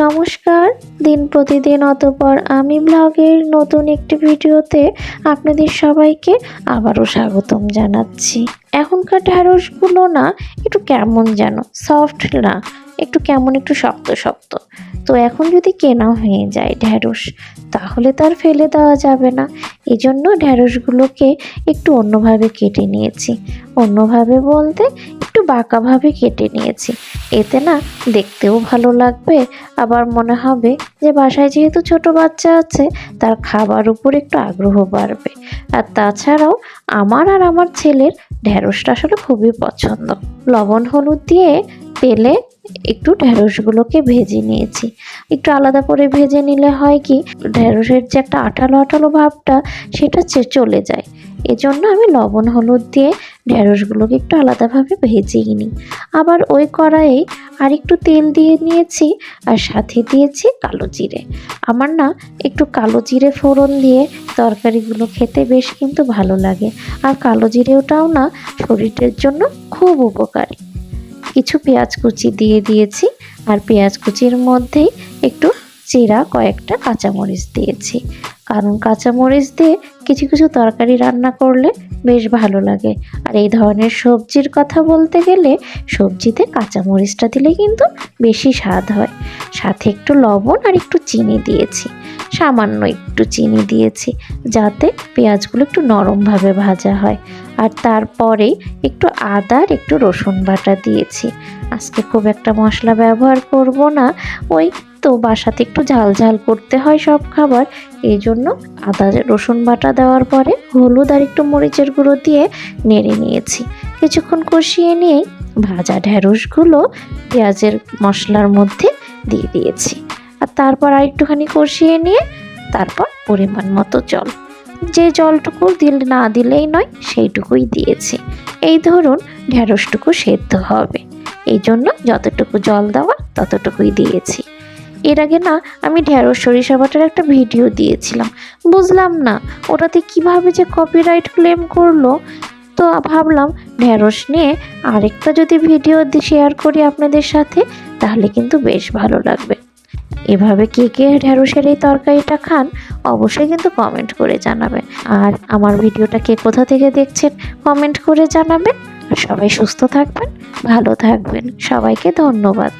নমস্কার। দিন প্রতিদিন অতপর আমি ব্লগের নতুন একটি ভিডিওতে আপনাদের সবাইকে আবারও স্বাগতম জানাচ্ছি। এখনকার ঢ্যাঁড়সগুলো না একটু কেমন যেন সফট না, একটু কেমন একটু শক্ত শক্ত। তো এখন যদি কেনা হয়ে যায় ঢ্যাঁড়স তাহলে তার ফেলে দেওয়া যাবে না। এজন্য ঢ্যাঁড়সগুলোকে একটু অন্যভাবে কেটে নিয়েছি। অন্যভাবে বলতে বাঁকাভাবে কেটে নিয়েছি। এতে না দেখতেও ভালো লাগবে, আবার মনে হবে যে বাসায় যেহেতু ছোট বাচ্চা আছে, তার খাবার উপর একটু আগ্রহ বাড়বে। আর তাছাড়াও আমার আর আমার ছেলের ঢ্যাঁড়সটা আসলে খুবই পছন্দ। লবণ হলুদ দিয়ে তেলে একটু ঢ্যাঁড়সগুলোকে ভেজে নিয়েছি। একটু আলাদা করে ভেজে নিলে হয় কি ঢ্যাঁড়সের যে একটা আঠালো আঠালো ভাবটা, সেটা চলে যায়। এজন্য আমি লবণ, হলুদ দিয়ে ঢ্যাঁড়সগুলোকে একটু আলাদাভাবে ভেজেই নিই। আবার ওই কড়াইয়ে আর একটু তেল দিয়ে নিয়েছি আর সাথে দিয়েছি কালো জিরে। আমার না একটু কালো জিরে ফোড়ন দিয়ে তরকারিগুলো খেতে বেশ কিন্তু ভালো লাগে। আর কালো জিরেওটাও না শরীরের জন্য খুব উপকারী। কিছু পেঁয়াজ কুচি দিয়ে দিয়েছি আর পেঁয়াজ কুচির মধ্যেই একটু চিরা কয়েকটা কাঁচামরিচ দিয়েছি। কারণ কাঁচামরিচ দিয়ে কিছু কিছু তরকারি রান্না করলে বেশ ভালো লাগে। আর এই ধরনের সবজির কথা বলতে গেলে সবজিতে কাঁচামরিচটা দিলে কিন্তু বেশি স্বাদ হয়। সাথে একটু লবণ আর একটু চিনি দিয়েছি। সামান্য একটু চিনি দিয়েছি যাতে পেঁয়াজগুলো একটু নরমভাবে ভাজা হয়। আর তারপরে একটু আদা আর একটু রসুন বাটা দিয়েছি। আজকে খুব একটা মশলা ব্যবহার করব না। ওই তো বাসাতে একটু ঝাল ঝাল করতে হয় সব খাবার। এই জন্য আদা রসুন বাটা দেওয়ার পরে হলুদ আর একটু মরিচের গুঁড়ো দিয়ে নেড়ে নিয়েছি। কিছুক্ষণ কষিয়ে নিয়ে ভাজা ঢ্যাঁড়সগুলো পেঁয়াজের মশলার মধ্যে দিয়ে দিয়েছি। আর তারপর আর একটুখানি কষিয়ে নিয়ে তারপর পরিমাণ মতো জল। যে জলটুকু দিল না দিলেই নয়, সেইটুকুই দিয়েছি। এই ধরুন ঢ্যাঁড়সটুকু সেদ্ধ হবে। এই জন্য যতটুকু জল দেওয়া ততটুকুই দিয়েছি। এর আগে না আমি ঢ্যাঁড়স সরিষা বাটার একটা ভিডিও দিয়েছিলাম। বুঝলাম না, ওটাতে কীভাবে যে কপিরাইট ক্লেম করল? তো ভাবলাম ঢ্যাঁড়স নিয়ে আরেকটা যদি ভিডিও শেয়ার করি আপনাদের সাথে, তাহলে কিন্তু বেশ ভালো লাগবে। এভাবে কে কে ঢ্যাঁড়সের এই তরকারিটা খান, অবশ্যই কিন্তু কমেন্ট করে জানাবেন। আর আমার ভিডিওটা কে কোথা থেকে দেখছেন কমেন্ট করে জানাবেন। আর সবাই সুস্থ থাকবেন, ভালো থাকবেন। সবাইকে ধন্যবাদ।